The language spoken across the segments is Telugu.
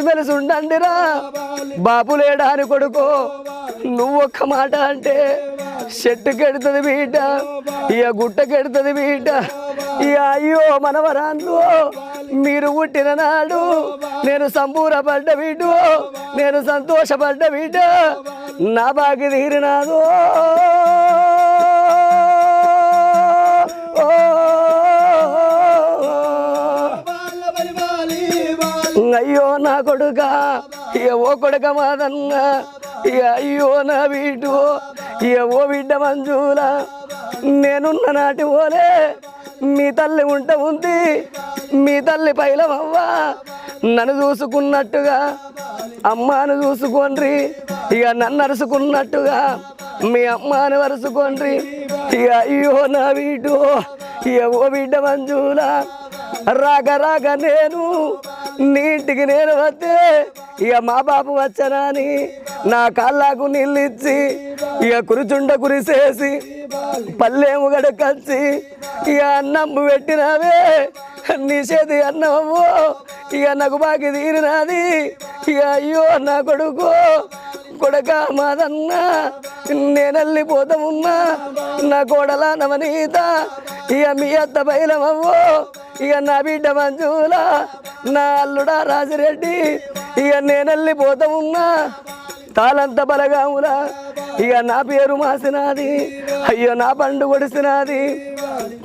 కలిసిమెలిసి ఉండండిరా. బాబు లేడాని కొడుకో. నువ్వు ఒక్క మాట అంటే చెట్టుకెడుతుంది బీట ఇక గుట్ట కెడుతుంది బీట ఇక అయ్యో మనవరాన్లు మీరు పుట్టిన నాడు నేను సంబూరపడ్డ వీటు నేను సంతోషపడ్డ వీట నా బాగి తీరినాదో. అయ్యో నా కొడుక ఏవో ఓ కొడుక మాదన్న అయ్యో నా వీటు ఏవో ఓ బిడ్డ మంజుల. నేనున్న నాటి ఓలే మీ తల్లి ఉంట ఉంది మీ తల్లి పైలమవ్వ. నన్ను చూసుకున్నట్టుగా అమ్మాను చూసుకోండి ఇక నన్ను అరుసుకున్నట్టుగా మీ అమ్మాను అరుసుకోండి ఇక అయ్యో నా వీటు ఏవో ఓ బిడ్డ మంజుల. రాగ రాగ నేను నీటికి నేను వస్తే ఇక మా బాబు అని నా కాళ్ళకు నీళ్ళు ఇచ్చి ఇక కురుచుండ కురిసేసి పల్లెము గడకచ్చి ఇక అన్నం పెట్టినావే నీ చేతి అన్నము ఇక నాకు బాకి తీరినది ఇక అయ్యో నా కొడుకు కొడక మాదన్న నేను వెళ్ళిపోతామున్నా నా కోడలా నవనీత ఇక మీ అత్త బయలమవ్వో ఇక నా బిడ్డ మంజుల నా అల్లుడా రాజిరెడ్డి ఇక నేను వెళ్ళిపోతామున్నా తాళంత బలగాములా ఇక నా పేరు మాసినాది అయ్యో నా పండు కొడిసినది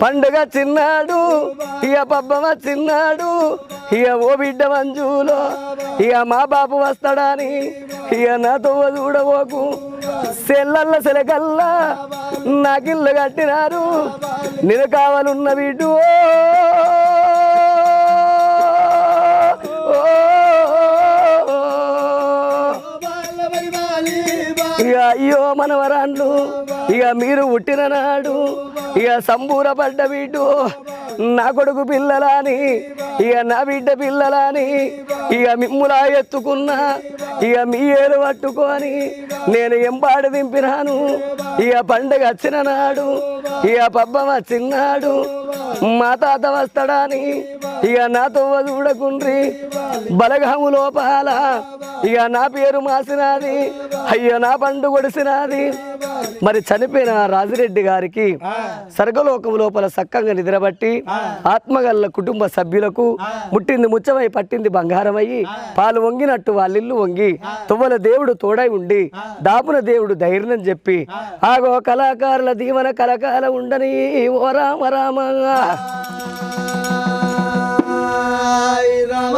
పండుగ చిన్నాడు ఇక పబ్బమ చిన్నాడు ఇక ఓ బిడ్డ మంజులో ఇక మా బాబు వస్తాడని ఇక నాతో చూడబోకు. సెల్లల్ల సెలకల్లా నాకిల్లు కట్టినారు. నేను కావాలన్న బిడ్డు ఇక అయ్యో మనవరాన్లు ఇక మీరు పుట్టిన నాడు ఇక సంబూరపడ్డ వీటు నా కొడుకు పిల్లలని ఇక నా బిడ్డ పిల్లలని ఇక మిమ్ములా ఎత్తుకున్నా ఇక మీ ఏలు పట్టుకొని నేను ఎంపాడు దింపినాను. ఇక పండగ వచ్చిన నాడు ఇక పబ్బం వచ్చినాడు. మా తాత వస్తాడని. ఇక నాతో చూడకుండ్రి. బలగాము లోపాల. ఇక నా పేరు మాసినది. అయ్యో నా పండు కొడిసినది మరి చనిపోయిన రాజిరెడ్డి గారికి సర్గలోకం లోపల సక్కంగా నిద్రబట్టి ఆత్మగల్ల కుటుంబ సభ్యులకు ముట్టింది ముచ్చమై పట్టింది బంగారమయ్యి. పాలు వంగినట్టు వాళ్ళిల్లు వంగి తువ్వల దేవుడు తోడై ఉండి దాపున దేవుడు ధైర్యం చెప్పి ఆగో కళాకారుల దీవన కలకాల ఉండని ఓ రామ రామ. రామ